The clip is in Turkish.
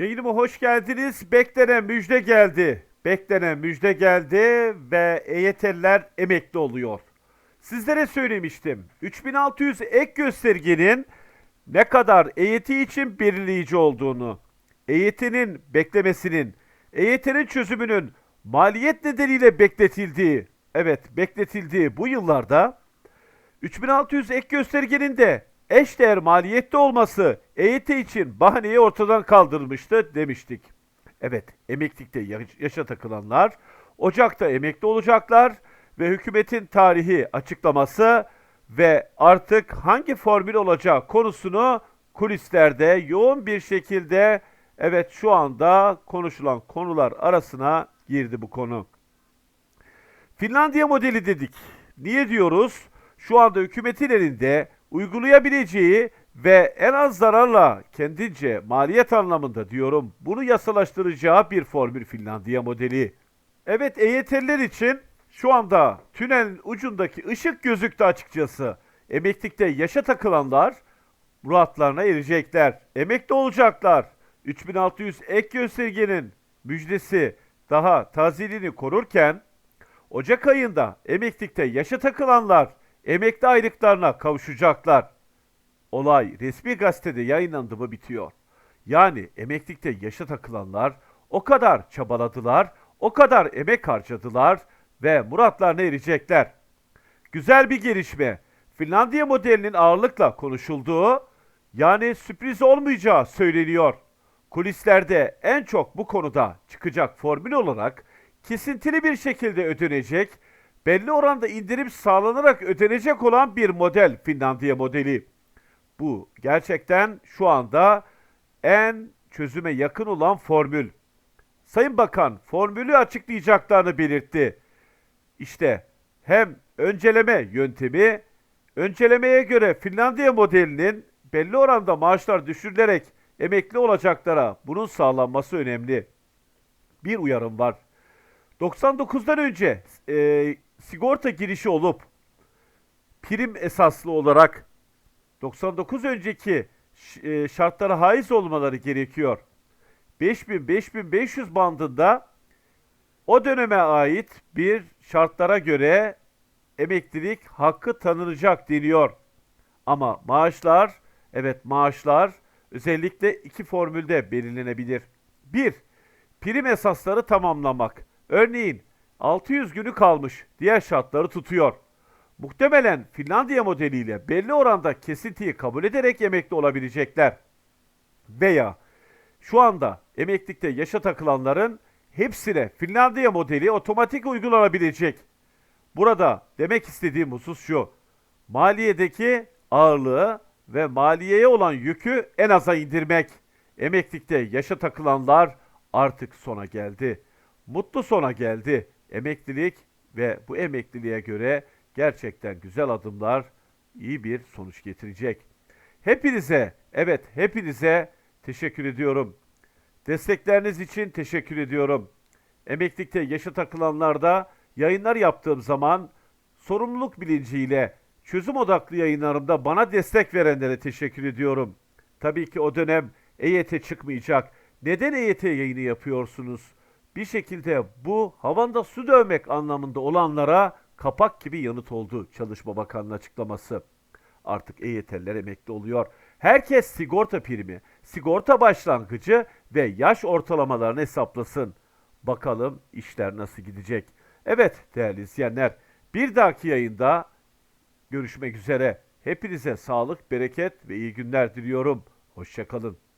Yayınıma hoş geldiniz. Beklenen müjde geldi. Beklenen müjde geldi ve EYT'liler emekli oluyor. Sizlere söylemiştim. 3600 ek göstergenin ne kadar EYT için belirleyici olduğunu, EYT'nin beklemesinin, EYT'nin çözümünün maliyet nedeniyle bekletildiği, evet bekletildiği bu yıllarda 3600 ek göstergenin de eşdeğer maliyette olması EYT için bahaneyi ortadan kaldırmıştı demiştik. Evet, emeklilikte ya- yaşa takılanlar Ocak'ta emekli olacaklar ve hükümetin tarihi açıklaması ve artık hangi formül olacağı konusunu kulislerde yoğun bir şekilde evet şu anda konuşulan konular arasına girdi bu konu. Finlandiya modeli dedik. Niye diyoruz? Şu anda hükümetin elinde uygulayabileceği ve en az zararla kendince maliyet anlamında diyorum bunu yasalaştıracağı bir formül Finlandiya modeli. Evet EYT'liler için şu anda tünelin ucundaki ışık gözüktü açıkçası. Emeklilikte yaşa takılanlar muratlarına erecekler. Emekli olacaklar. 3600 ek göstergenin müjdesi daha tazeliğini korurken Ocak ayında emeklilikte yaşa takılanlar emekli aylıklarına kavuşacaklar. Olay resmi gazetede yayınlandı mı bitiyor. Yani emeklilikte yaşa takılanlar o kadar çabaladılar, o kadar emek harcadılar ve muratlarına erecekler. Güzel bir gelişme. Finlandiya modelinin ağırlıkla konuşulduğu, yani sürpriz olmayacağı söyleniyor. Kulislerde en çok bu konuda çıkacak formül olarak kesintili bir şekilde ödenecek, belli oranda indirim sağlanarak ödenecek olan bir model Finlandiya modeli. Bu gerçekten şu anda en çözüme yakın olan formül. Sayın Bakan formülü açıklayacaklarını belirtti. İşte hem önceleme yöntemi, öncelemeye göre Finlandiya modelinin belli oranda maaşlar düşürülerek emekli olacaklara bunun sağlanması önemli. Bir uyarım var. 99'dan önce e, sigorta girişi olup prim esaslı olarak 99 önceki e, şartlara haiz olmaları gerekiyor. 5000-5500 bandında o döneme ait bir şartlara göre emeklilik hakkı tanınacak deniyor. Ama maaşlar, evet maaşlar özellikle iki formülde belirlenebilir. 1. Prim esasları tamamlamak. Örneğin 600 günü kalmış, diğer şartları tutuyor. Muhtemelen Finlandiya modeliyle belli oranda kesintiyi kabul ederek emekli olabilecekler. Veya şu anda emeklilikte yaşa takılanların hepsine Finlandiya modeli otomatik uygulanabilecek. Burada demek istediğim husus şu. Maliyedeki ağırlığı ve maliyeye olan yükü en aza indirmek. Emeklilikte yaşa takılanlar artık sona geldi. Mutlu sona geldi. Emeklilik ve bu emekliliğe göre gerçekten güzel adımlar iyi bir sonuç getirecek. Hepinize, evet hepinize teşekkür ediyorum. Destekleriniz için teşekkür ediyorum. Emeklilikte yaşa takılanlarda yayınlar yaptığım zaman sorumluluk bilinciyle çözüm odaklı yayınlarımda bana destek verenlere teşekkür ediyorum. Tabii ki o dönem EYT çıkmayacak. Neden EYT yayını yapıyorsunuz? Bir şekilde bu havanda su dövmek anlamında olanlara kapak gibi yanıt oldu Çalışma Bakanlığı açıklaması. Artık EYT'liler emekli oluyor. Herkes sigorta primi, sigorta başlangıcı ve yaş ortalamalarını hesaplasın. Bakalım işler nasıl gidecek. Evet değerli izleyenler, bir dahaki yayında görüşmek üzere. Hepinize sağlık, bereket ve iyi günler diliyorum. Hoşçakalın.